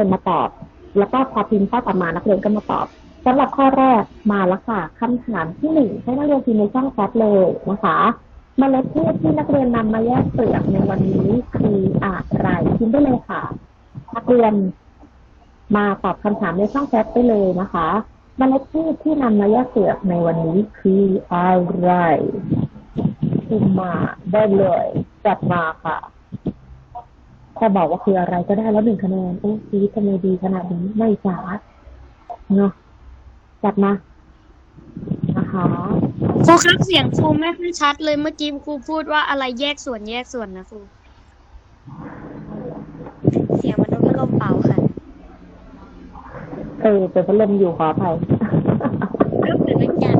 รียนมาตอบ แล้วก็พอพิมพ์ข้อต่อมานักเรียนก็มาตอบสำหรับข้อแรกมาแล้วค่ะคำถามที่หนึ่งให้นักเรียนพิมพ์ในช่องแชทเลยนะคะเมล็ดพืชที่นักเรียนนำมาแยกเปลือกในวันนี้คืออะไรพิมพ์ได้เลยค่ะนักเรียนมาตอบคำถามในช่องแชทไปเลยนะคะมเมล็ดพืชที่นำมาแยกเปลือกในวันนี้คืออะไรพิมพ์มาได้เลยจัดมาค่ะ ถ้าบอกว่าคืออะไรก็ได้แล้วหนึ่งคะแนนโอ้ชีวิตทำไมดีขนาดนี้ไม่สาดเนาะจัดมานะคะครูครับเสียงครูไม่ค่อยชัดเลยเมื่อกี้ครูพูดว่าอะไรแยกส่วนแยกส่วนนะครูเสียงมันก็ลมเปล่าค่ะเออเปิดพัดลมอยู่ขออภัยก็เหมือนกัน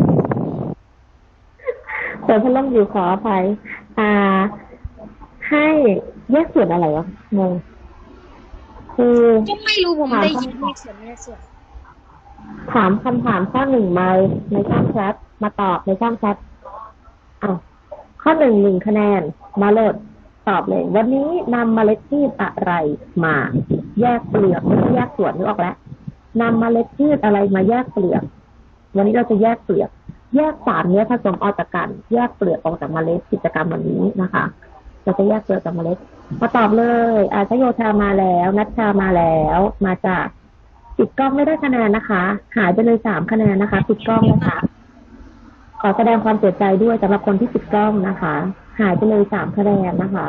เปิดพัดลมอยู่ขออภัยอ่า ให้แยกส่วนอะไรวะงงคือก็ไม่รู้ผมได้ยินแยกส่วนแยกส่วน ถามคำถามข้อหนึ่งมาในช่องแชทมาตอบในช่องแชทอ้าวข้อหนึ่งหนึ่งคะแนน มาโหลดตอบเลย วันนี้นำเมล็ดพืชอะไรมา แยกเปลือกไม่ใช่แยกส่วนนึกออกแล้วนำเมล็ดพืชอะไรมาแยกเปลือก วันนี้เราจะแยกเปลือก แยกสารเนื้อผสมออกจากกัน แยกเปลือกออกจากเมล็ดกิจกรรมวันนี้นะคะ เราจะแยกเปลือกจากเมล็ดมาตอบเลย อาชโยธามาแล้ว นัชชามาแล้ว มาจากปิดกล้องไม่ได้คะแนนนะคะ หายไปเลยสามคะแนนนะคะปิดกล้องนะคะ ขอแสดงความเสียใจด้วยสำหรับคนที่ปิดกล้องนะคะ หายไปเลยสามคะแนนนะคะ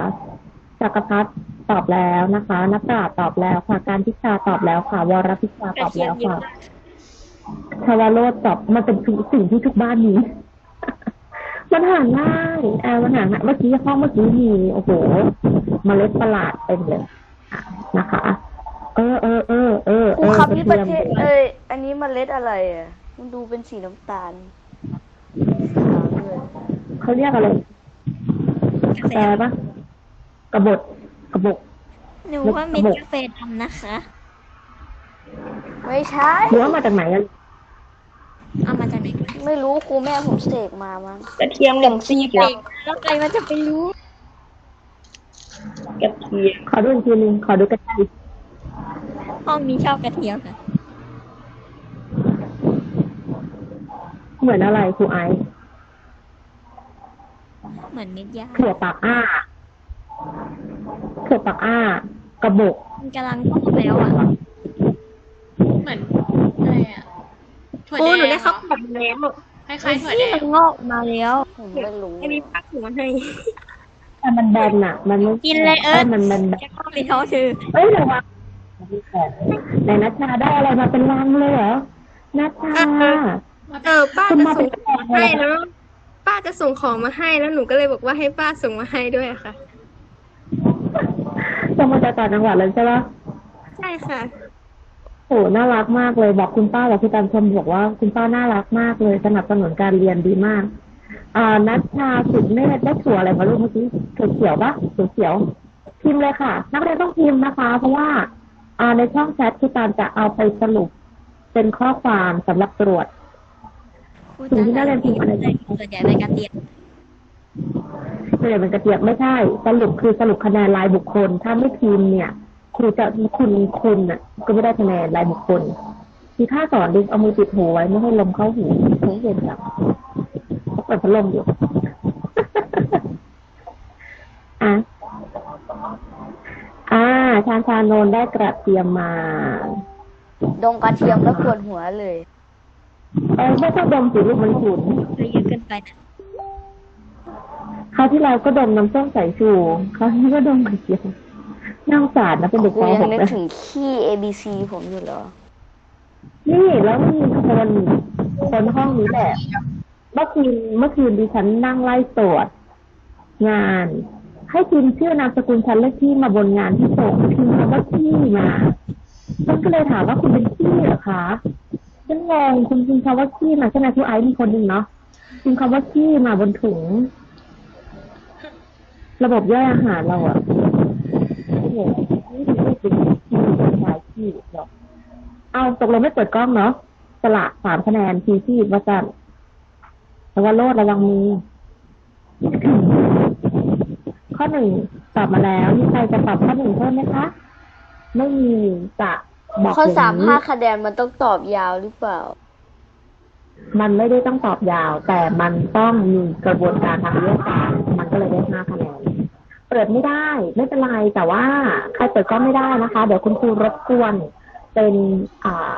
จักรพัฒน์ตอบแล้วนะคะนักปราชญ์ตอบแล้วค่ะ การพิชาตอบแล้วค่ะ วรพิชาตอบแล้วค่ะชาวโรดตอบมันเป็นสิ่งที่ทุกบ้านมี มันหาง่ายอ่ามันหาง่ายเมื่อกี้ห้องเมื่อกี้มีโอ้โหเมล็ดประหลาดเต็มเลยนะคะ เออเออเออเออครูครับออนี่ประเทศกทียมเอ้ยอันนี้เมล็ดอะไรอะมันดูเป็นสีน้ำตาลขาวเลยเขาเรียกอะไรแปลปะกระบดกระบกหนูว่าเม็ดกาแฟดำนะคะ ไม่ใช่หรือว่ามาจากไหนอะเอามาจาก ไหนไม่รู้ครูแม่ผมเสกมามั้งกระเทียมกับซีเด็กแล้วใครมันจะไปรู้กระเทียมขอดูอีกทีนึงขอดูกระจายห้องนี้ชอบกระเทียมค่ะเหมือนอะไรครูไอซ์เหมือนเม็ดยาถั่วปากอ้าถั่วปากอ้ากระบกมันกำลังพูดแล้วอะ เหมือนอะไรอะ ถั่วโอ้แดงหนูได้เข้าเหรกล่องแล้วอคล้ายๆถั่วแดที่งมันงอกมาแล้วผมไม่รู้ให้มีผักถุงมาให้แต่มันแบนอะมันไม่กินเลยเอิร์ธมันมันจะเข้าไปท้องเธอเอ้ยระวังในนัชชาได้อะไรมาเป็นลังเลยเหรอนัชชาเออป้าคุณจะมาส่เป็นงแขกเลให้ยเหรแล้อวป้าจะส่งของมาให้แล้วหนูก็เลยบอกว่าให้ป้าส่งมาให้ด้วยอะค่ะจะมาจากต่างจังหวัดเลยใช่ปะใช่ค่ะ โหน่ารักมากเลยบอกคุณป้าบอกคุณตามชมบอกว่าคุณป้าน่ารักมากเลยสนับสนุนการเรียนดีมากอ่านัชชาสุดเนตรได้ถั่วอะไรมาลูกเมื่อกี้ถั่วเขียวปะถั่วเขียวพิมพ์เลยค่ะ นักเรียนต้องพิมพ์นะคะ เพราะว่าอ่าในช่องแชทคุณตามจะเอาไปสรุปเป็นข้อความสำหรับตรวจสิ่งที่น่าเรียนพิมพ์อะไรส่วนใหญ่เป็นกระเทียมเปลี่ยนเป็นกระเทียบไม่ใช่สรุปคือสรุปคะแนนรายบุคคล ถ้าไม่พิมพ์เนี่ย ครูจะคุณคุณน่ะ ก็ไม่ได้คะแนนรายบุคคลมีค่าสอนดึงเอามือปิดหูไว้ไม่ให้ลมเข้าหูเขาเย็นจังเขาเปิดพัดลมอยู่อะอ่าชาญชานนท์ได้กระเทียมมา ดงกระเทียมแล้วปวดหัวเลยเออไม่ต้องดมสิลูกมันขุนเลยเยอะเกินไปนะคราวที่เราก็ดมน้ำส้มสายชูคราวนี้ก็ดมกระเทียม น่าสงสารนะเป็นเด็กครูปยัง .6 นึกนะถึงขี้ A B C ผมอยู่เหรอ นี่แล้วมีคนคนห้องนี้แหละ เมื่อคืนเมื่อคืนดิฉันนั่งไล่ตรวจงาน ให้พิมพ์ชื่อนามสกุลชั้นเลขที่มาบนงานที่ส่งพิมพ์คำว่าที่มาฉันก็เลยถามว่าคุณเป็นที่เหรอคะฉันงงคุณพิมพ์คำว่าที่มาใช่ไหมผู้ไอซ์มีคนหนึ่งเนาะพิมพ์คำว่าที่มาบนถุง ระบบย่อยอาหารเราอะโอ้โห นี่ถึงไม่เป็นที่เป็นสายที่หรอกเอาตกลงไม่เปิดกล้องเนาะสละสามคะแนนทีที่ว่าจันแล้วว่าโลดระวังมือข้อหนึ่งตอบมาแล้วมีใครจะตอบข้อหนึ่งเพิ่มไหมคะ ไม่มีจะบอกข้ออย่สามงนี้ห้าคะแนนมันต้องตอบยาวหรือเปล่า มันไม่ได้ต้องตอบยาว แต่มันต้องมีกระบวนการทางวิทยาศาสตร์มันก็เลยได้ห้าคะแนน เปิดไม่ได้ไม่เป็นไรแต่ว่าใครเปิดก็ไม่ได้นะคะ เดี๋ยวคุณครูรบกวนเป็นอ่า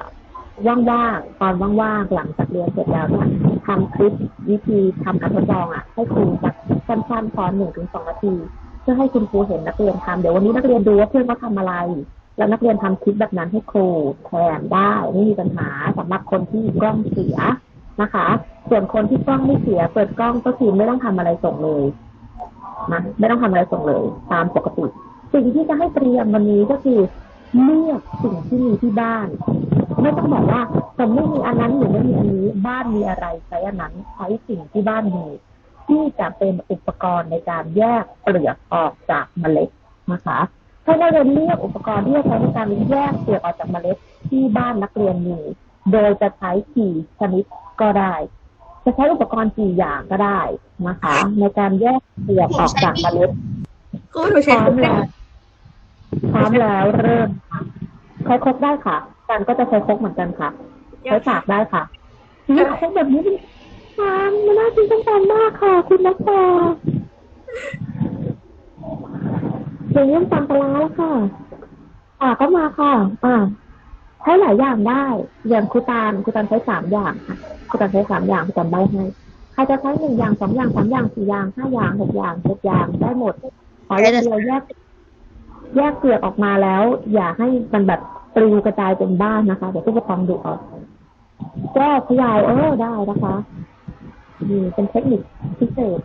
ว่างๆตอนว่างๆหลังจากเรียนเสร็จแล้วเนี่ยทำคลิปวิธีทำการทดลองอะ ให้ครูสักสั้นๆตอนหนึ่งถึงสองนาที เพื่อให้คุณครูเห็นนักเรียนทำเดี๋ยววันนี้นักเรียนดูว่าเพื่อนเขาทำอะไร แล้วนักเรียนทำคลิปแบบนั้นให้ครูแทนได้ไม่มีปัญหาสำหรับคนที่กล้องเสียนะคะ ส่วนคนที่กล้องไม่เสีย เปิดกล้องก็คือไม่ต้องทำอะไรส่งเลย นะไม่ต้องทำอะไรส่งเลย ตามปกติ สิ่งที่จะให้เตรียมวันนี้ก็คือเลือกสิ่งที่มีที่บ้าน ไม่ต้องบอกว่าผมไม่มีอันนั้นหรือไม่มีอันนี้บ้านมีอะไรใช้อันนั้นใช้สิ่งที่บ้านมีที่จะเป็นอุปกรณ์ในการแยกเปลือกออกจากเมล็ดนะคะถ้าเราเรียนเลือกอุปกรณ์ที่จะใช้ในการแยกเปลือกออกจากเมล็ดที่บ้านนักเรียนมี โดยจะใช้กี่ชนิดก็ได้ จะใช้อุปกรณ์กี่อย่างก็ได้นะคะ ในการแยกเปลือกออกจากเมล็ดครูหนูพใช้ร้อมแล้วพร้อมแล้วเริ่มใช้ครกได้ค่ะกันก็จะใช้ครกเหมือนกันค่ะใช้ปากได้ค่ะนี่ครกแบบนี้มันทานมันน่ากินต้องการมากค่ะ คุณนักตาอย่างนี้ตำปลาร้าแล้วค่ะอ่าก็มาค่ะ อ่าใช้หลายอย่างได้ อย่างครูตาลครูตาลใช้สามอย่างค่ะ ครูตาลใช้สามอย่างครูตาลใบให้ใครจะใช้หนึ่งอย่างสองอย่างสามอย่างสี่อย่างห้าอย่างหกอย่างเจ็ดอย่างได้หมดขออย่างเดียวแยก แยกเปลือกออกมาแล้ว อย่าให้มันแบบปลิวกระจายเป็นบ้านนะคะเดี๋ยวผู้ปกครองดูเออกแก้ขยายเออได้นะคะนี่เป็นเทคนิคพิเศษ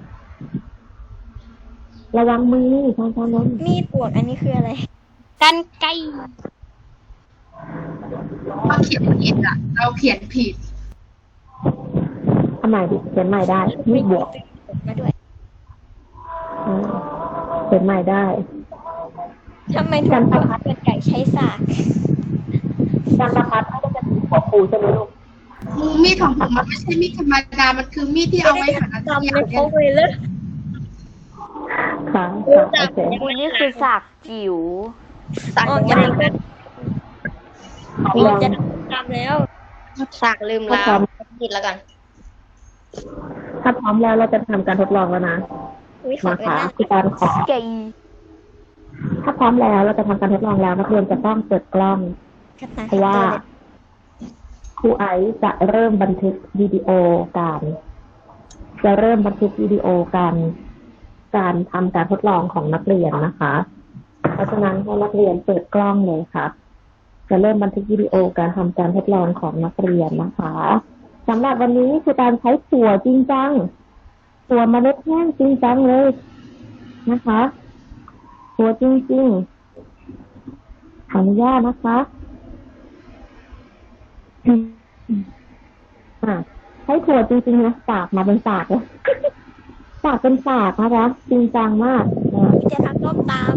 ระวังมือทางทางนั้นมีดปวกอันนี้คืออะไรกันไกลเราเขียนผิดอะ เราเขียนผิด ทำไมดิเขียนใหม่ได้มีดบวกมาด้วยอืมเขียนใหม่ได้ทำไมถึงบอกว่าเป็นไก่ใช้สากการประพัดไม่ได้จะถือหัวปูใช่ไหมลูกมีดของผมมันไม่ใช่มีดธรรมดา มันคือมีดที่เอาไว้หั่นอะไรจำอย่างไม่ครเงี้ยบเลยเลยค่ะค่ะโอเคคุณนี่คือสากจิ๋วสากออกยัจางกไงก็ลองจะทำแล้วสากลืมถ้าลาพร้อมผิดแล้วกัน ถ้าพร้อมแล้วเราจะทำการทดลองแล้วนะอุ้ยขอนะเป็นคะหน้าคือการขอไก่ถ้าพร้อมแล้วเราจะทำการทดลองแล้วนักเรียนจะต้องเปิดกล้องขนาดเพราะว่าครูไอซ์จะเริ่มบันทึกวิดีโอการจะเริ่มบันทึกวิดีโอการการทำการทดลองของนักเรียนนะคะ เพราะฉะนั้นให้นักเรียนเปิดกล้องเลยค่ะ จะเริ่มบันทึกวิดีโอการทำการทดลองของนักเรียนนะคะ สำหรับวันนี้คือการใช้ถั่วจริงจังถั่วเมล็ดแห้งจริงจังเลยนะคะถั่วจริงๆขออนุญาตนะคะอืมอะใช้ถั่วจริงๆนะสากมาเป็นสากเลยสากเป็นสากนะคะจริงจังมากอะจะทำต้มตาม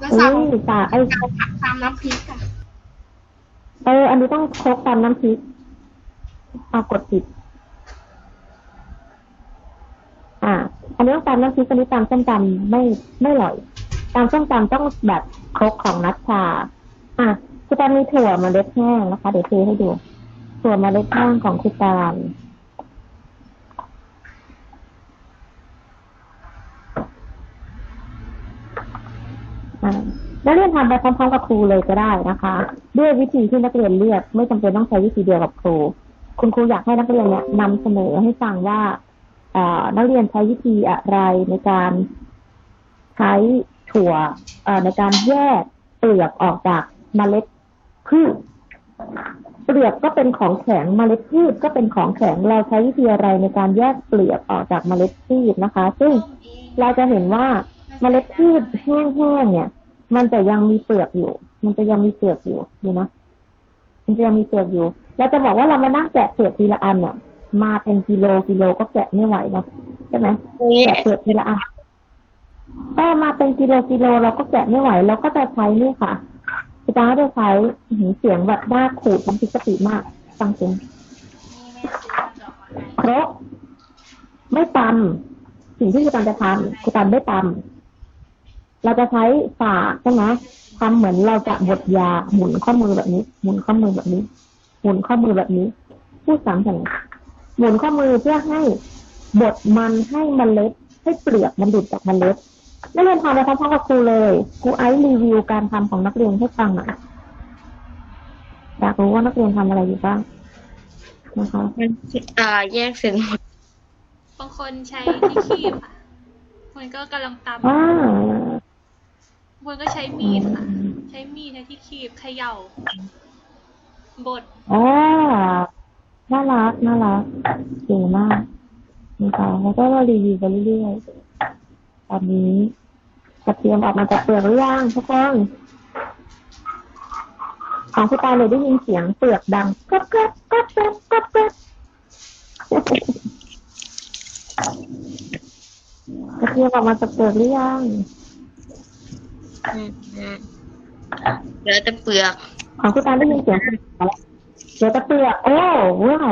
แล้วอุ้สาวยสากไอ้ผักตามน้ำพริกอะเออ อันนี้ต้องครกตามน้ำพริก เอากดผิด อ่า อันนี้ต้องตามน้ำพริกอันนี้ตามส้มตำไม่ไม่อร่อยตามส้มตำต้องแบบครกของนัชชา อะคุณตามีถั่วมาเล็ดแห้งนะคะ เดี๋ยวเทให้ดู ถั่วมาเล็ดแห้งของคุณตาลอ่านักเรียนทำไปพร้อมๆกับครูเลยก็ได้นะคะ ด้วยวิธีที่นักเรียนเลือกไม่จำเป็นต้องใช้วิธีเดียวกับครู คุณครูอยากให้นักเรียนเนี่ยนำเสนอให้ฟังว่าเอ่อนักเรียนใช้วิธีอะไรในการใช้ถั่วเอ่อในการแยกเปลือกออกจากเมล็ดพืชเปลือกก็เป็นของแข็งเมล็ดพืชก็เป็นของแข็งเราใช้วิธีอะไรในการแยกเปลือกออกจากเมล็ดพืชนะคะ ซึ่งเราจะเห็นว่าเมล็ดพืชแห้งๆเนี่ย มันจะยังมีเปลือกอยู่ มันจะยังมีเปลือกอยู่ดูนะมันจะยังมีเปลือกอยู่ เราจะบอกว่าเรามานั่งแกะเปลือกทีละอันเนี่ยมาเป็นกิโลกิโลก็แกะไม่ไหวเนาะใช่ไหมแกะเปลือกทีละอันถ้ามาเป็นกิโลกิโลเราก็แกะไม่ไหวเราก็จะใช้นี่ค่ะอาจารย์ก็จะใช้อื้อหือเสียงแบบน่าขูดน้ำพริกกะปิมากฟังเสียงเคราะห์ไม่ตำสิ่งที่คุณตันจะทำคุณตันไม่ตเราจะใช้ฝากใช่ไหมทำเหมือนเราจะบดยาหมุนข้อมือแบบนี้ หมุนข้อมือแบบนี้ห มุนข้อมือแบบนี้ พูดสามอย่างหมุนข้อมือเพื่อให้บดมันให้เมล็ด ให้เปลือกมันดุดจากเมล็ดนักเรียนทำไปพร้อมๆกับครูเลยครูไอซ์รีวิวการทำของนักเรียนให้ฟังหน่อยอยากรู้ว่านักเรียนทำอะไรอยู่บ้างนะคะมันอ่าแยกเส้นหมดบางคนใช้ที่คีบค่ะคนก็กำลังตำว้าบางคนก็ใช้มีดค่ะ ใช้มีดใช้ที่คีบเขย่า บดอ๋อน่ารักน่ารักเก่งมากนะคะแล้วก็มารีวิวไปเรื่อยๆตอนนี้กระเทียมออกมาจากเปลือกหรือยังทุกคนของคุณตาเลยได้ยินเสียงเปลือกดังก๊อบก๊อบก๊อบก๊อบก๊อบก๊อบกระเทียมออกมาจากเปลือกหรือยังอืมอืมเหลือแต่เปลือก ของคุณตาได้ยินเสียงเดี๋ยวจะเปลือโอ้ว้าว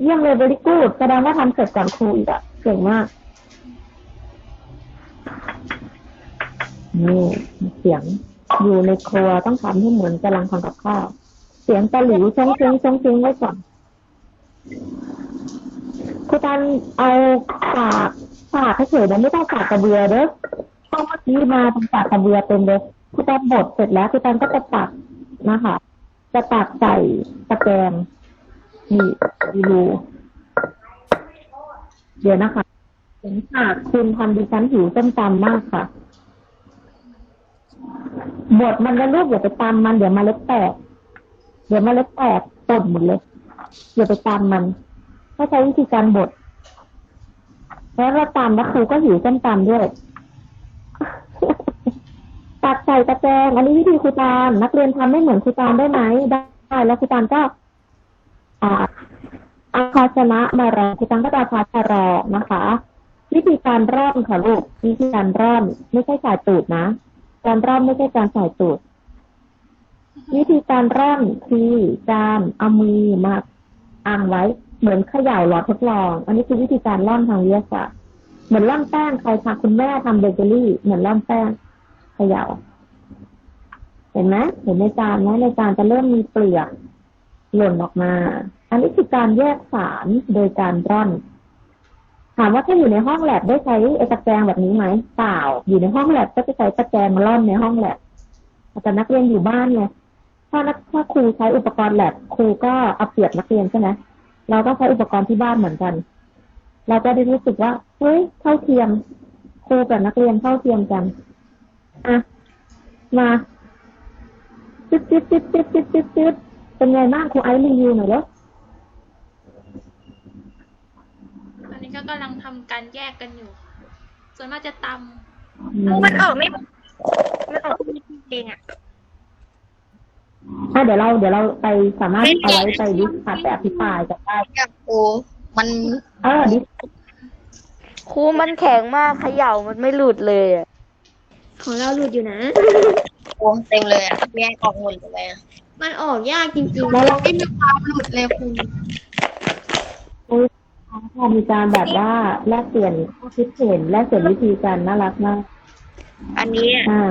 เยี่ยมเลยบริกูดแสดงว่าทำเสร็จก่อนครูอีกอะเก่งมากนี่เสียงอยู่ในครัวต้องทำให้เหมือนกำลังทำกับข้าวเสียงตะหลิวชงเชงชงเชงไว้ก่อนครูตันเอาฝากฝากเฉยนะไม่ต้องฝากกระเบือเด้อเพราะเมื่อกี้มาเป็นฝากกระเบือเต็มเลยครูตันบดเสร็จแล้วครูตันก็จะตัก นะคะ จะตักใส่ตะแกรงนี่ดูเดี๋ยวนะคะเห็นค่ะคุณทำดิฉันหิวส้มตำมากค่ะบดมันก็ลูกอย่าไปตำมันเดี๋ยวมาเล็ดแตกเดี๋ยวมาเล็ดแตกต้นหมดเลยอย่าไปตำมันถ้าใช้วิธีการบดแล้วเราตำแล้วครูก็หิวส้มตำด้วย ตักใส่ตะแกรงอันนี้วิธีครูตาลนักเรียนทำไม่เหมือนครูตาลได้ไหมได้แล้วครูตาลก็อ่าอาภาชนะมารองครูตาลก็จะเอาภาชะรอนะคะ วิธีการร่อนค่ะลูกวิธีการร่อนไม่ใช่สายตูดนะการร่อนไม่ใช่การใส่ตูดวิธีการร่อนคือการเอามือมาอังไว้เหมือนเขย่าหลอดทดลอง อันนี้คือวิธีการร่อนทางวิทยาศาสตร์เหมือนร่อนแป้งใครคะคุณแม่ทำเบเกอรี่ เหมือนร่อนแป้ง เขย่า เห็นไหมเห็นในจานไหมในจานจะเริ่มมีเปลือกหล่นออกมา อันนี้คือการแยกสารโดยการร่อน ถามว่าถ้าอยู่ในห้องแลบได้ใช้ไอ้ตะแกรงแบบนี้ไหมเปล่า อยู่ในห้องแลบก็จะใช้ตะแกรงร่อนในห้องแลบแต่นักเรียนอยู่บ้านไงถ้านักถ้าครูใช้อุปกรณ์แลบครูก็เอาเปรียบนักเรียนใช่ไหมเราก็ใช้อุปกรณ์ที่บ้านเหมือนกัน เราจะได้รู้สึกว่าเฮ้ยเท่าเทียม ครูกับนักเรียนเท่าเทียมกัน อะ มาจิ๊บจิ๊บจิ๊บจิ๊บจิ๊บจิ๊บจิ๊บเป็นไงบ้างครูไอซ์รีวิวหน่อยแล้วตอนนี้ก็กำลังทำการแยกกันอยู่ ส่วนมากจะตมันออกไม่ มันออกไม่เองอะ อะเดี๋ยวเราเดี๋ยวเราไปสามารถเอาไว้ไปดิสคัทไปอภิปรายกันได้อยากโอ้มันเออดิสครูมันแข็งมากเขย่ามันไม่หลุดเลยอะ ของเราหลุดอยู่นะโอ้เต็มเลยอะแยกออกหมดเลยอะมันออกยากจริงๆ แล้วเราไม่มีความหลุดเลยคุณพอมีการแบบว่าแลกเปลี่ยนข้อคิดเห็นแลกเปลี่ยนวิธีการน่ารักมากอันนี้อะอ่า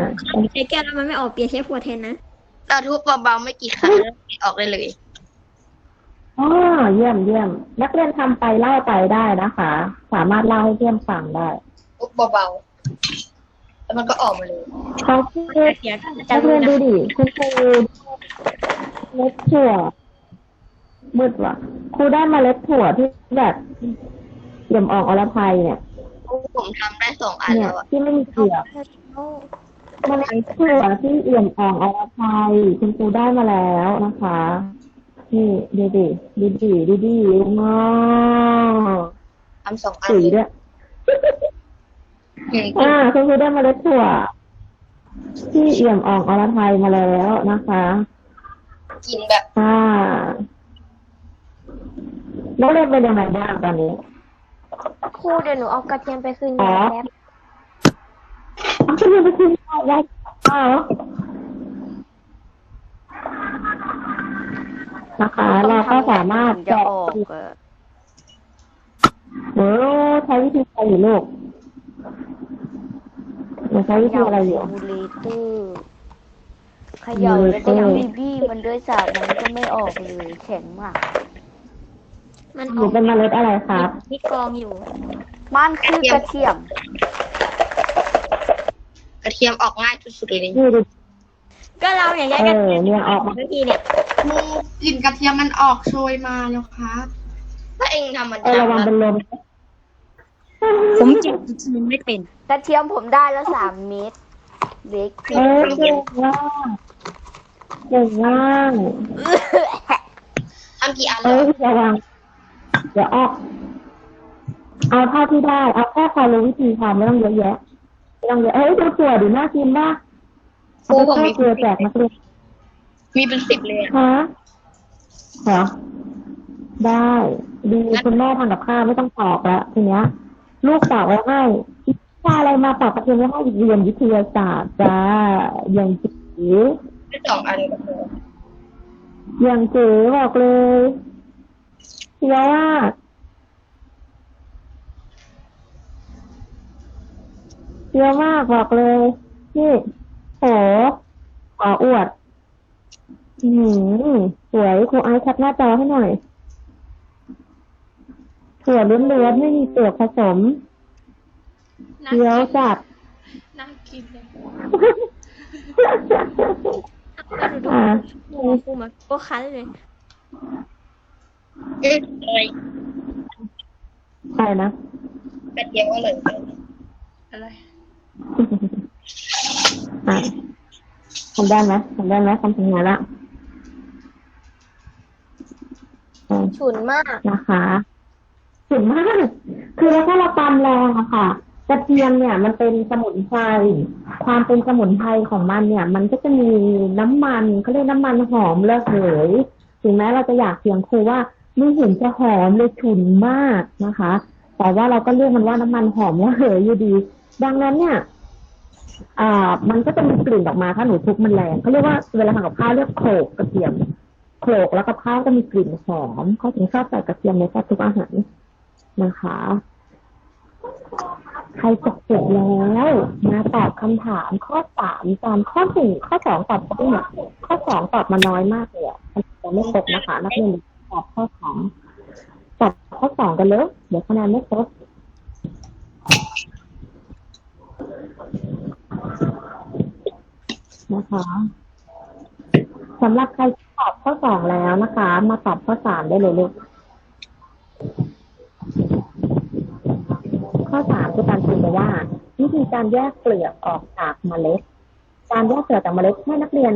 ใช้แก้วแล้วมันไม่ออกเปียกใช้ขวดแทนนะเราทุบเบาๆไม่กี่ครั้งแล้วออกได้เลย อ๋อเยี่ยมเยี่ยมนักเรียนทำไปเล่าไปได้นะคะ สามารถเล่าให้เพื่อนฟังได้ทุบเบาๆ แล้วมันก็ออกมาเลยเขาคือเดี๋ยวจะนักเรียนดูดิคุณครูเล็ดถั่วมืดว่ะครูได้เมาเล็ดถั่วที่แบบเยี่ยมออกอรไทยเนี่ยผมทำได้สองอันเนี่ยแล้วอะที่ไม่มีเกลือกมาเล็ดถั่วที่เอี่ยมอ่องอรไทยคุณครูได้มาแล้วนะคะนี่ดูดิดูดิดูดิงอทำสองอันสีเลยด้วยเก่ง อ่าคุณครูได้เมาเล็ดถั่ว ที่เอี่ยมอ่องอรไทยมาแล้วนะคะ กินแบบ อ่าแล้วเรียนเป็นยังไงบ้างตอนนี้ ครูเดี๋ยวหนูเอากระเทียมไปคืนอ๋อยายแป๊บเอาคุณเรียนไปคืนได้ได้อ๋อนะคะเราก็สามารถจะแกะออกอะโอ้ใช้วิธีการอยู่ลูก มันใช้วิธีอะไรอยู่มูเลเตอร์เขย่าแล้วก็ยังบีบี้มันด้วยสากมันก็ไม่ออกเลยแข็งมากมันหอนูอกเป็นเมล็ดอะไรครับมีกองอยู่ มันคือกระเทียม กระเทียมออกง่ายสุดๆเลยนี่ดิก็เราอย่างเอเงี้ยกันอเนี่ยออกมาบางทีเนี่ยครูกลิ่นกระเทียมมันออกโชยมาแล้วครับถ้าเองทำมันเออระวังเป็นลม ผมเจ็บจริงๆไม่เป็น กระเทียมผมได้แล้วสามเม็ดเล็กเออเก่งมากเก่งมากทำกี่อันเอแล้วอระวังเดี๋ยวออกเอาเท่าที่ได้ เอาแค่พอรู้วิธีทำไม่ต้องเยอะแยะไม่ต้องเยอะเอ้ยดูสวยดีน่ากินมากครูเอาผมไปมีแค่เกลือแจกนักเรียน มีเป็นสิบเลยอะฮะเหรอได้ ดีคุณแม่ทำกับข้าวไม่ต้องตอกแล้วทีเนี้ย ลูกตอกไว้ให้วิชาอะไรมาตอกกระเทียมไว้ให้เรียนวิทยาศาสตร์จ้าอย่างจิ๋วไม่สองอันอย่างเจ๋บอกเลยเชื่อว่าเยอะมากบอกเลยนี่โหขออวดอืมสวยครูไอซ์แคปหน้าจอให้หน่อย ถั่วล้วนๆไม่มีเปลือกผสมน่าเคี้ยวจัดน่ากินเลยอ่าครูครูมาก็คั้นเลยเอ๊ะอะไรใช่นะกระเทียมอร่อยจังอะไรอะทำได้ไหมทำได้ไหมทำถึงไหนละอ่าฉุนมากนะคะ ถึงมาก คือถ้าเราตำแรงอะค่ะกระเทียมเนี่ยมันเป็นสมุนไพร ความเป็นสมุนไพรของมันเนี่ย มันก็จะมีน้ำมันเขาเรียกน้ำมันหอมระเหย ถึงแม้เราจะอยากเสียงครูว่าไม่เห็นจะหอมเลยฉุนมากนะคะ แต่ว่าเราก็เรียกมันว่าน้ำมันหอมระเหยอยู่ดี ดังนั้นเนี่ยอ่ามันก็จะมีกลิ่นออกมาถ้าหนูทุบมันแรงเขาเรียกว่าเวลาทำกับข้าวเรียกโขลกกระเทียมโขลกแล้วกับข้าวจะมีกลิ่นหอมเขาถึงชอบใส่กระเทียมในแทบทุกอาหาร นะคะ ใครจบเสร็จแล้วมาตอบคำถามข้อสามตามข้อหนึ่งข้อสองตอบครบเนี่ยข้อสองตอบมาน้อยมากเลยอะจะไม่ครบนะคะ นักเรียนตอบข้อสองตอบข้อสองกันเลยเดี๋ยวคะแนนไม่ครบนะคะสำหรับใครตอบข้อสองแล้วนะคะ มาตอบข้อสามได้เลยลูก ข้อสามคือการพิมพ์ไปว่า วิธีการแยกเปลือกออกจากเมล็ด การแยกเปลือกจากเมล็ดให้นักเรียน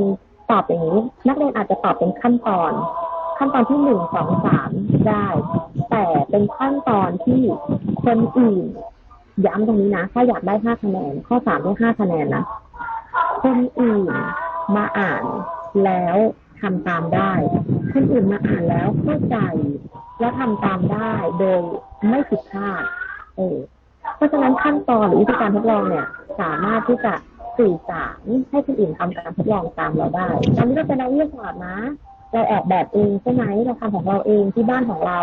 ตอบอย่างนี้ นักเรียนอาจจะตอบเป็นขั้นตอน ขั้นตอนที่หนึ่งสองสามได้ แต่เป็นขั้นตอนที่คนอื่นย้ำตรงนี้นะ ถ้าอยากได้ห้าคะแนน ข้อสามได้ห้าคะแนนนะ คนอื่นมาอ่านแล้วทำตามได้ คนอื่นมาอ่านแล้วเข้าใจ แล้วทำตามได้โดยไม่ผิดพลาด เออ เพราะฉะนั้นขั้นตอนหรือวิธีการทดลองเนี่ย สามารถที่จะสื่อสารให้คนอื่นทำการทดลองตามเราได้ตอนนี้เราเป็นนักวิทยาศาสตร์นะ เราแอบแบบเองใช่ไหมเราทำของเราเองที่บ้านของเรา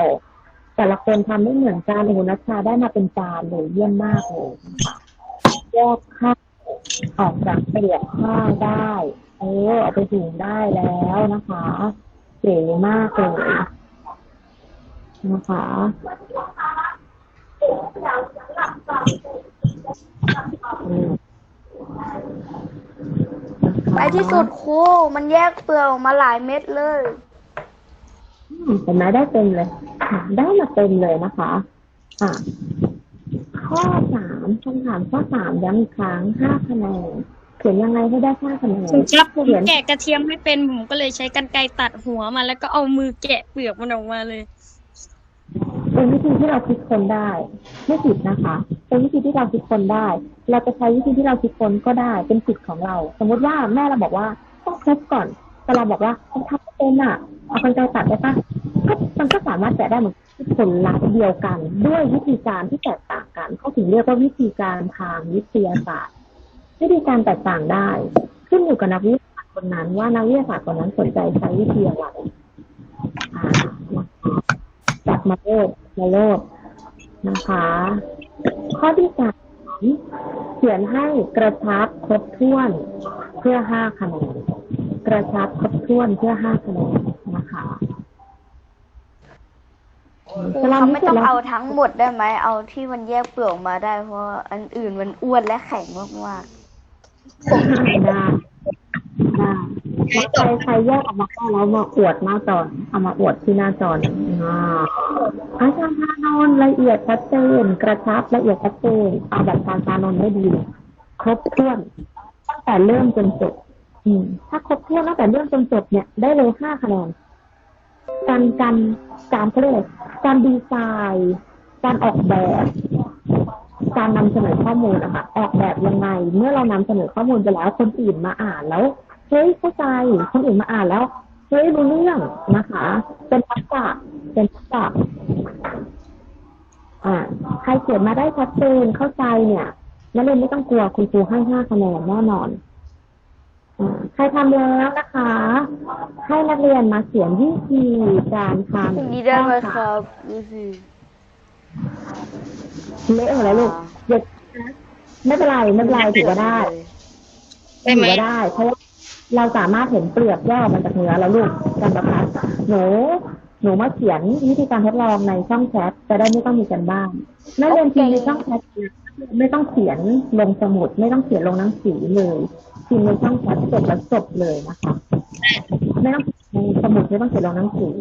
แต่ละคนทำไม่เหมือนกันโอ้โหนัชชาได้มาเป็นจานเลยเยี่ยมมากเลยแยกข้าวออกจากเปลือกข้าวได้เออเอาไปหุงได้แล้วนะคะเก๋มากเลยนะคะ ไปที่สุดครูมันแยกเปลือกออกมาหลายเม็ดเลย อืมเห็นไหมได้เต็มเลย ได้มาเต็มเลยนะคะ อะ ข้อสามคำถามข้อสามย้ำอีกครั้งห้าคะแนนเขียนยังไงให้ได้ห้าคะแนนคุณครับผมเขียนแกะกระเทียมไม่เป็นผมก็เลยใช้กรรไกรตัดหัวมาแล้วก็เอามือแกะเปลือกมันออกมาเลย เป็นวิธีที่เราคิดคนได้ ไม่ผิดนะคะ เป็นวิธีที่เราคิดคนได้ เราจะใช้วิธีที่เราคิดคนก็ได้ เป็นสิทธิ์ของเรา สมมติว่าแม่เราบอกว่าต้องครบก่อน แต่เราบอกว่าทำเป็นอะเอาคนไกรตัดได้ปะก็มันก็สามารถแกะได้เหมือนผลลัพธ์เดียวกัน ด้วยวิธีการที่แตกต่างกันเขาถึงเรียกว่าวิธีการทางวิทยาศาสตร์ วิธีการแตกต่างได้ ขึ้นอยู่กับนักวิทยาศาสตร์คนนั้น ว่านักวิทยาศาสตร์คนนั้นสนใจใช้วิธีอะไรอ่านะคะจัดมาโลด มาโลดนะคะ ข้อที่สามขียนให้กระชับครบถ้วนเพื่อห้าคะแนนกระชับครบถ้วนเพื่อห้าคะแนนนะคะครูเขาไม่ต้องเอาทั้งหมดได้ไหม เอาที่มันแยกเปลือกออกมาได้ เพราะว่าอันอื่นมันอ้วนและแข็งมากได้ได้แล้ว ใครใครแยกออกมาแล้วมาอวดหน้าจอเอามาอวดที่หน้าจอนอ่าอาจารย์พานนละเอียดชัดเจนกระชับละเอียดชัดเจนเอาแบบอาจารย์พานนได้ดีครบถ้วนตั้งแต่เริ่มจนจบอืมถ้าครบถ้วนตั้งแต่เริ่มจนจบเนี่ยได้เลยห้าคะแนนการการการเขาเรียกการดีไซน์การออกแบบ การนำเสนอข้อมูลนะคะออกแบบยังไง เมื่อเรานำเสนอข้อมูลไปแล้วคนอื่นมาอ่านแล้ว เฮ้ยเข้าใจคนอื่นมาอ่านแล้วเฮ้ยรู้เรื่องนะคะ เป็นทักษะเป็นทักษะอ่าใครเขียนมาได้ชัดเจนเข้าใจเนี่ยนักเรียนไม่ต้องกลัวคุณครูให้ห้าคะแนนแน่นอนอ่าใครทำแล้วนะคะ ให้นักเรียนมาเขียนวิธีการทำๆอย่างนี้ได้ไหมครับดูสิเละหมดแล้วลูกเด็กไม่เป็นไรไม่เป็นไรถือว่าได้ได้ไหมถือว่าได้เพราะว่า เราสามารถเห็นเปลือกย่อมันจากเนื้อแล้วลูกกันประพัดหนูหนูมาเขียนวิธีการทดลองในช่องแชทจะได้ไม่ต้องมีกันบ้านนักเรียนพิมพ์ในช่องแชทไม่ต้องเขียนลงสมุด ไม่ต้องเขียนลงหนังสือเลยพิมพ์ในช่องแชทจบแล้วจบเลยนะคะไม่ต้องสมุดไม่ต้องเขียนลงหนังสือ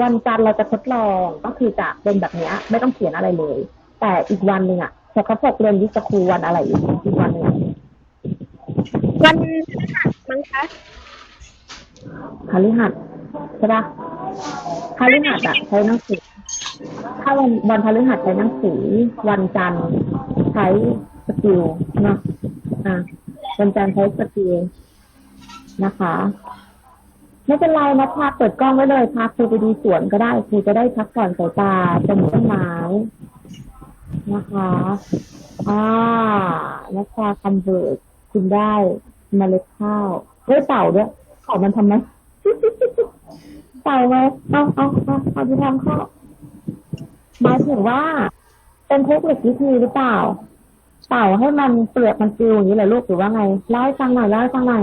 วันจันทร์เราจะทดลองก็คือจะเป็นแบบนี้ไม่ต้องเขียนอะไรเลย แต่อีกวันหนึ่งอะจะเขาพกเรียนวิศครูวันอะไรอีกอีกวันหนึ่ง อะวันมั้งคะพฤหัสใช่ปะพฤหัสอะใช้หนังสือ ถ้าวันวันพฤหัสใช้หนังสือ วันจันทร์ใช้สกิลเนาะอะวันจันทร์ใช้สกิลนะคะไม่เป็นไรนะพาเปิดกล้องไว้เลยพาครูไปดูสวนก็ได้ครูจะได้พักผ่อนสายตาชมต้นไม้นะคะ อ่า นะคะคำเบิกคุณได้ เมล็ดข้าวเฮ้ยเต่าด้วยเต่ามันทำไมเต่าไหมเอาเอาเอาเอาไปทำข้าวหมายถึงว่า เป็นเทคนิควิธีหรือเปล่า เต่าให้มันเปลือกมันฟิวอย่างนี้เหรอลูกหรือว่าไงเล่าให้ฟังหน่อยเล่าให้ฟังหน่อย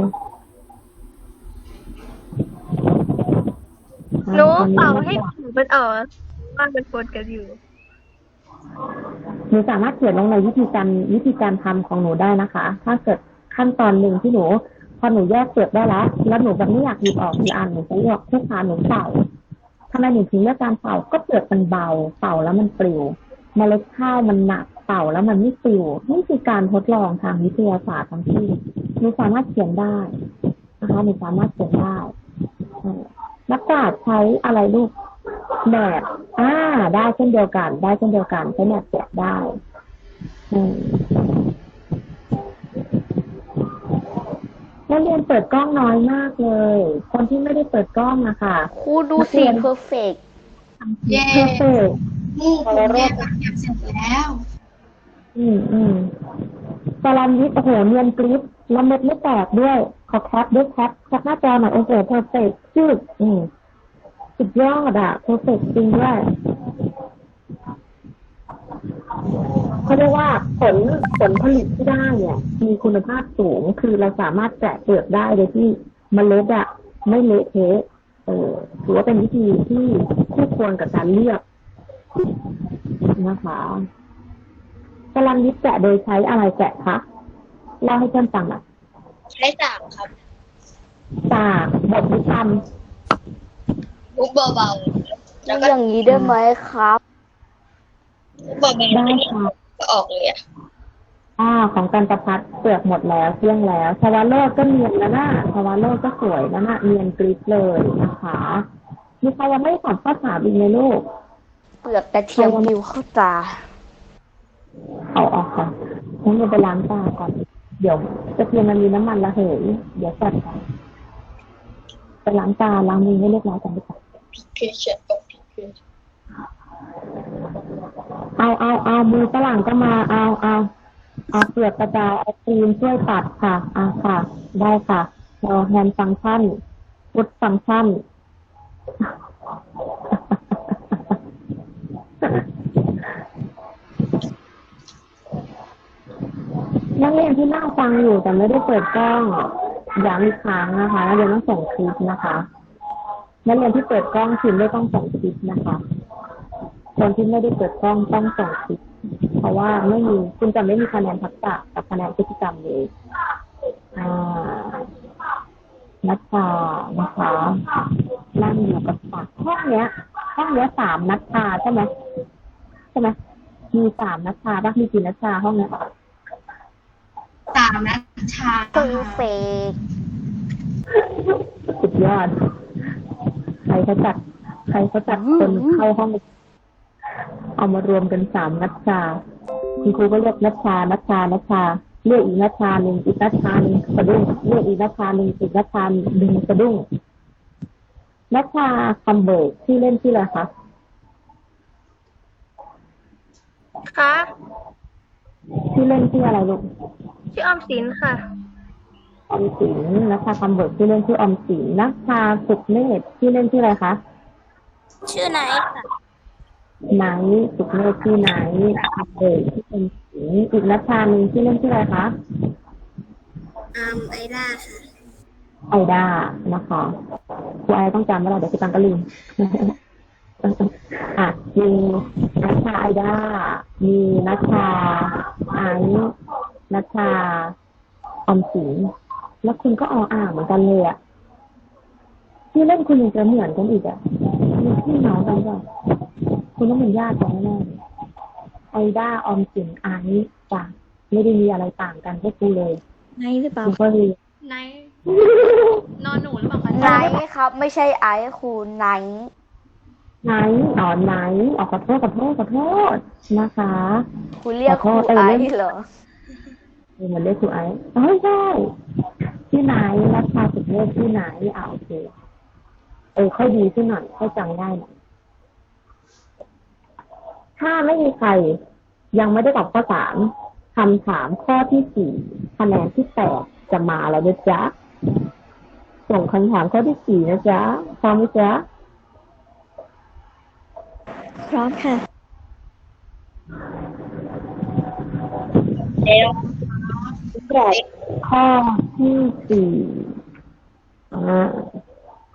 หนูเป่าให้ผิวมันออกว่ามันปนกันอยู่หนูสามารถเขียนลงในวิธีการวิธีการทำของหนูได้นะคะ ถ้าเกิด ขั้นตอนหนึ่งที่หนู พอหนูแยกเปลือกได้แล้วแล้วหนูแบบไม่อยากหยิบออกทีละอันหนูจะเลือกทุกคาหนูเป่าทำไมหนูถึงเลือกการเป่าก็เปลือกมันเบาเป่าแล้วมันปลิวเมล็ดข้าวมันหนักเป่าแล้วมันไม่ปลิวนี่คือการทดลองทางวิทยาศาสตร์ทั้งที่หนูสามารถเขียนได้นะคะหนูสามารถเขียนได้นักกวาดใช้อะไรลูกแหนบอ่า ได้เช่นเดียวกัน ได้เช่นเดียวกันใช้แหนบแกะได้ อืม นักเรียนเปิดกล้องน้อยมากเลย คนที่ไม่ได้เปิดกล้องนะคะครูดูสีเพอร์เฟกเย้เพอร์เฟกมูกผมแยกกระเทียมเสร็จแล้ว อืมอืมสลันวิทย์โอ้โหเนียนกริปแล้วเม็ดไม่แตกด้วย ขอแคปด้วยแคปแคปหน้าจอหน่อยโอ้โหเพอร์เฟกชื่ออืมสุดยอดอะเพอร์เฟกจริงด้วย เขาเรียกว่าผลผลผลิตที่ได้เนี่ย มีคุณภาพสูงคือเราสามารถแกะเปลือกได้โดยที่มเมล็ดอะไม่เละเทะเออถือว่าเป็นวิธีที่คู่ควรกับการเลือกนะคะกำลังวิทย์แกะโดยใช้อะไรแกะคะเล่าให้เพื่อนฟังหน่อยใช้สากครับจากบทวิธรรมทุบเบาๆแล้วก็อย่างนี้ได้ไหมครับทุบเบาๆได้แล้วค่ะ ก็ออกเลยอะอ่า ของกันประพัดเปลือกหมดแล้วเที่ยงแล้วชวาโลดก็เนียนแล้วนะชวาโลดก็สวยแล้วนะเนียนกริบเลยนะคะมีใครยังไม่ตอบข้อถามอีกไหมลูกเปลือกกระเทียมปิวเข้าตาเอาออกก่อนงั้นเราไปล้างตาก่อน เดี๋ยวจะเพียงมันมีน้ำมันระเหย เดี๋ยวจัดกันไปล้างตาล้างมือให้เรียบร้อยกันดีกว่าคือเช็ดกับคือ เอาเอาเอามือฝรั่งก็มาเอาเอาเอาเปลือกกระจายเอาครีมช่วยตัดค่ะอ่าค่ะ ได้ค่ะเราแฮนฟังก์ชันฟุตฟังก์ชันนักเรียนที่นั่งฟังอยู่แต่ไม่ได้เปิดกล้องย้ำอีกครั้งนะคะนักเรียนต้องส่งคลิปนะคะนักเรียนที่เปิดกล้องคุณไม่ต้องส่งคลิปนะคะ คนที่ไม่ได้เปิดกล้องต้องส่งคลิปเพราะว่าไม่มีคุณจะไม่มีคะแนนทักษะกับคะแนนพฤติกรรมเลยอ่านักชานะคะนั่งอยู่กับปากห้องเนี้ยห้องเนี้ยสามนักชาใช่ไหมใช่ไหมมีสามนักชาบ้างมีกี่นักชาห้องเนี้ยสามนัชชาเพอร์เฟกสุดยอด ใครเขาจัด ใครเขาจัดคนเข้าห้อง เอามารวมกันสามนัชชาคุณครูก็เรียกนัชชานัชชานัชชาเรียกอีกนัชชาหนึ่งอีกนัชชาหนึ่งสะดุ้งเรียกอีกนัชชาหนึ่งอีกนัชชาหนึ่งสะดุ้งนัชชาคำเบิกที่อเล่นที่ออะไรคะคะที่อเล่นที่ออะไรลูกชื่อออมสินค่ะออมสินนัชชาคำเบิกที่อเล่นที่ออมสินนัชชาสุขเนตรที่อเล่นที่ออะไรคะชื่อไหนค่ะ ไนท์สุขเนตรที่ไนท์คำเบิกที่ออมสินอีกนัชชาหนึ่งที่อเล่นที่ออะไรคะอืมไอด้าค่ะไอด้านะคะครูไอต้องจำไว้แล้วเดี๋ยวครูตังก็ลืมอะมีนัชชาไอด้ามีนัชชาไอซ์นัชชาออมสินแล้วคุณก็ออ่างเหมือนกันเลยอะที่เล่นคุณยังจะเหมือนกันอีกอะมีพี่น้องกันป่ะ คุณต้องเป็นญาติกันแน่ๆไอด้าออมสินไอซ์จ้ะไม่ได้มีอะไรต่างกันแค่กูเลยไหนหรือเปล่าคุณก็เรียนไนท์นอนหนูหรือเปล่าคะไนท์ครับ ไม่ใช่ไอซ์ครูไนท์ไนท์อ๋อไนท์อ๋อขอโทษขอโทษขอโทษนะคะ คุณเรียกครูขอโทษไอเออซ์เหรอเหมือนเรียกครูไอซ์เอ้ยใช่ที่ไหนราคาสุดเลขที่ไหนอ่าโอเคเออค่อยดีขึ้นหน่อยค่อยจำได้หน่อย ถ้าไม่มีใครยังไม่ได้ตอบข้อสามคำถามข้อที่สี่คะแนนที่แปดจะมาแล้วนะจ๊ะส่งคำถามข้อที่สี่นะจ๊ะพร้อมไหมจ๊ะพร้อมค่ะแล้วแบบข้อที่สี่อ่า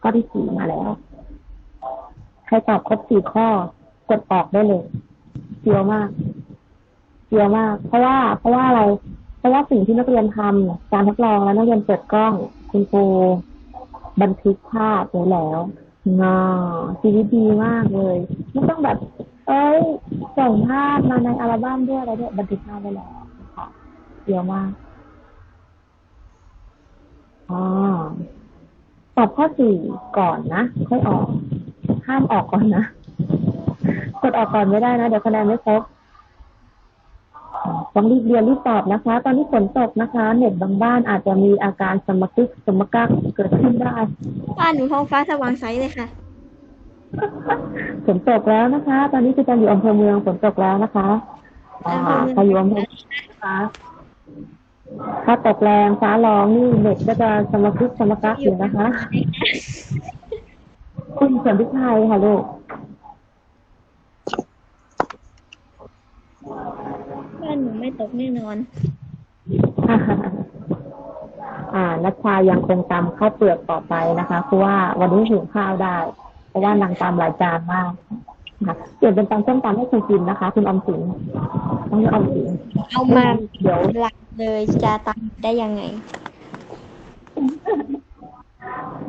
ข้อที่สี่มาแล้ว ใครตอบครบสี่ข้อกดออกได้เลย เสียวมากเสียวมาก เพราะว่า เพราะว่าอะไร เพราะว่าสิ่งที่นักเรียนทำการทดลองแล้วนักเรียนเปิดกล้อง คุณครูบันทึกภาพไว้แล้วงอชีวิตดีมากเลยไม่ต้องแบบ เอ้ยส่งภาพมาในอัลบั้มด้วยอะไรด้วยบันทึกภาพไว้แล้วค่ะเสียวมากอ๋อตอบข้อสี่ก่อนนะ ค่อยออก ห้ามออกก่อนนะ กดออกก่อนไม่ได้นะเดี๋ยวคะแนนไม่ครบต้องรีบเรียนรีบตอบนะคะ ตอนนี้ฝนตกนะคะ เน็ตบางบ้านอาจจะมีอาการสมกึกสมกักเกิดขึ้นได้ บ้านหนูท้องฟ้าสว่างใสเลยค่ะ ฝนตกแล้วนะคะ ตอนนี้คือจะอยู่อำเภอเมืองฝนตกแล้วนะคะอ่าอำเภอเมืองใครอยู่อำเภอนะคะถ้าตกแรงฟ้าร้องนี่เน็ตก็จะสมกึกสมกักอยู่นะคะ คุณเขียนพิชัยค่ะลูก บ้าน หนูไม่ตกแน่นอน อ่านัชชายังคงตำข้าวเปลือกต่อไปนะคะเพราะว่าวันนี้หุงข้าวได้ เพราะว่านางตำหลายจานมากนะคะเปลี่ยนเป็นตำส้มตำให้คุณกินนะคะ คุณออมสินต้องเรียกออมสินเอามาเดี๋ยวหลักเลยจะตามได้ยังไง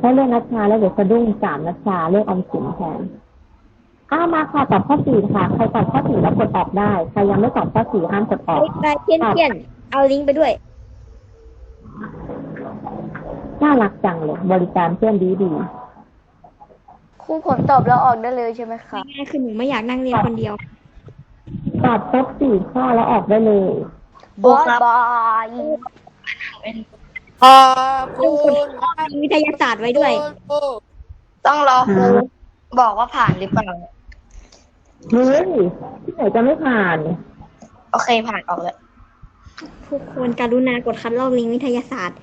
ถ้าเรียกนัชชาแล้วเดี๋ยวสะดุ้งสามนัชชาเรียกออมสินแทน อ้ามาค่ะตอบข้อสี่ค่ะ ใครตอบข้อสี่แล้วกดออกได้ ใครยังไม่ตอบข้อสี่ห้ามกดออกไปเพี้ยนเพี้ยนเอาลิงก์ไปด้วย น่ารักจังเลย บริการเพื่อนดีดีครูผลตอบแล้วออกได้เลยใช่ไหมคะง่ายๆคือหนูไม่อยากนั่งเรียนคนเดียวๆตอบครบสี่ข้อแล้วออกได้เลยบายบายขอบคุณครับวิทยาศาสตร์ไว้ด้วย ต้องรอครูบอกว่าผ่านหรือเปล่า เฮ้ยที่ไหนจะไม่ผ่าน โอเคผ่านออกแล้วทุกคนการุณากดคัดลอกลิงก์วิทยาศาสตร์